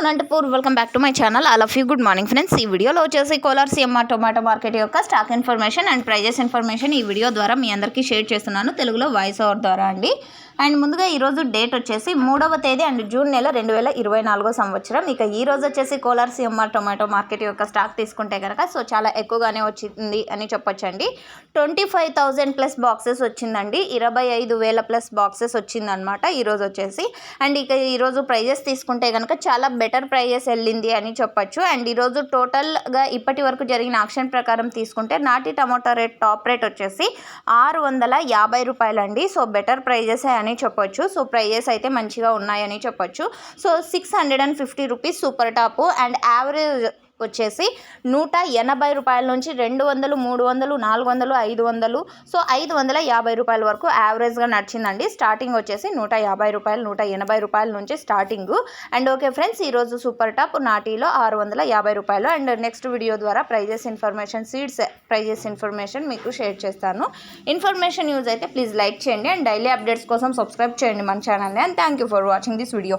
Anantapur welcome back to my channel I love you good morning friends ఈ వీడియోలో వచ్చేసి Kolar CMR tomato market యొక్క stock information and prices information ఈ video ద్వారా మీ అందరికీ షేర్ చేస్తున్నాను. తెలుగులో వాయిస్ ఓవర్ ద్వారా అండి. అండ్ ముందుగా ఈరోజు డేట్ వచ్చేసి మూడవ తేదీ అండ్ జూన్ నెల రెండు వేల ఇరవై నాలుగో సంవత్సరం. ఇక ఈ రోజు వచ్చేసి కోలార్ సిఎంఆర్ టొమాటో మార్కెట్ యొక్క స్టాక్ తీసుకుంటే కనుక సో చాలా ఎక్కువగానే వచ్చింది అని చెప్పొచ్చండి. Twenty five thousand plus boxes వచ్చిందండి. ఇరవై ఐదు వేల ప్లస్ బాక్సెస్ వచ్చిందనమాట ఈరోజు వచ్చేసి. అండ్ ఇక ఈరోజు ప్రైజెస్ తీసుకుంటే కనుక చాలా బెటర్ ప్రైజెస్ వెళ్ళింది అని చెప్పొచ్చు. అండ్ ఈరోజు టోటల్గా ఇప్పటి వరకు జరిగిన ఆక్షన్ ప్రకారం తీసుకుంటే నాటి టమాటో రేట్ టాప్ రేట్ వచ్చేసి ఆరు వందల యాభై రూపాయలండి. సో బెటర్ ప్రైజెస్ అని చెప్పొచ్చు. సో ప్రైజెస్ అయితే మంచిగా ఉన్నాయని చెప్పొచ్చు. So six hundred and fifty rupees super top and average వచ్చేసి నూట ఎనభై రూపాయల నుంచి రెండు వందలు మూడు వందలు నాలుగు వందలు ఐదు వందలు. సో ఐదు వందల యాభై రూపాయల వరకు యావరేజ్గా నడిచిందండి. స్టార్టింగ్ వచ్చేసి నూట యాభై రూపాయలు నూట ఎనభై రూపాయల నుంచి స్టార్టింగ్. అండ్ ఓకే ఫ్రెండ్స్ ఈరోజు సూపర్ టాప్ నాటీలో ఆరు వందల యాభై రూపాయలు. అండ్ నెక్స్ట్ వీడియో ద్వారా prices information seeds prices information మీకు షేర్ చేస్తాను. ఇన్ఫర్మేషన్ యూజ్ అయితే ప్లీజ్ లైక్ చేయండి. అండ్ డైలీ అప్డేట్స్ కోసం సబ్స్క్రైబ్ చేయండి మన ఛానల్ని. And thank you for watching this video.